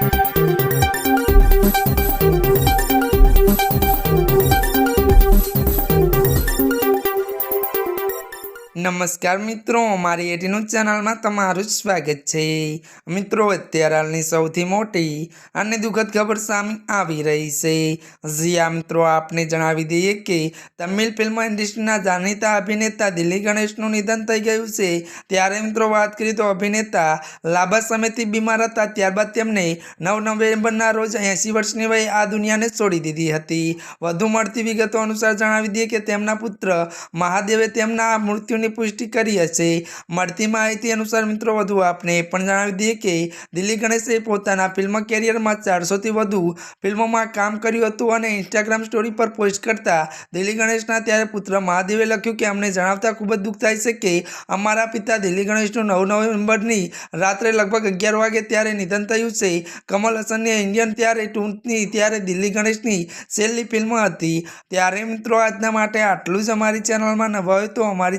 Thank you. નમસ્કાર મિત્રો મારી એટીનું ચેનલમાં તમારું સ્વાગત છે. મિત્રો, અત્યારે હાલની સૌથી મોટી અને દુઃખદ ખબર સામે આવી રહી છે. જીયા મિત્રો, આપને જણાવી દઈએ કે તમિલ ફિલ્મ ઇન્ડસ્ટ્રીના જાણીતા અભિનેતા દિલ્હી ગણેશનું નિધન થઈ ગયું છે. ત્યારે મિત્રો, વાત કરીએ તો અભિનેતા લાંબા સમયથી બીમાર હતા, ત્યારબાદ તેમને નવ નવેમ્બરના રોજ એંસી વર્ષની વયે આ દુનિયાને છોડી દીધી હતી. વધુ મળતી વિગતો અનુસાર જણાવી દઈએ કે તેમના પુત્ર મહાદેવે તેમના મૃત્યુની પુષ્ટિ કરી હશે. મળતી માહિતી અનુસાર મિત્રો, વધુ આપને પણ જણાવી દઈએ કે દિલ્હી ગણેશે પોતાના ફિલ્મ કેરિયરમાં ચારસોથી વધુ ફિલ્મોમાં કામ કર્યું હતું અને ઇન્સ્ટાગ્રામ સ્ટોરી પર પોસ્ટ કરતા દિલ્હી ગણેશના ત્યારે પુત્ર મહાદેવે લખ્યું કે, અમને જણાવતા ખૂબ જ દુઃખ થાય છે કે અમારા પિતા દિલ્હી ગણેશનું નવ નવેમ્બરની રાત્રે લગભગ અગિયાર વાગે ત્યારે નિધન થયું છે. કમલ હસનની ઇન્ડિયન ત્યારે ટૂંકની ત્યારે દિલ્હી ગણેશની છેલ્લી ફિલ્મ હતી. ત્યારે મિત્રો, આજના માટે આટલું જ અમારી ચેનલમાં નવા હોય તો અમારી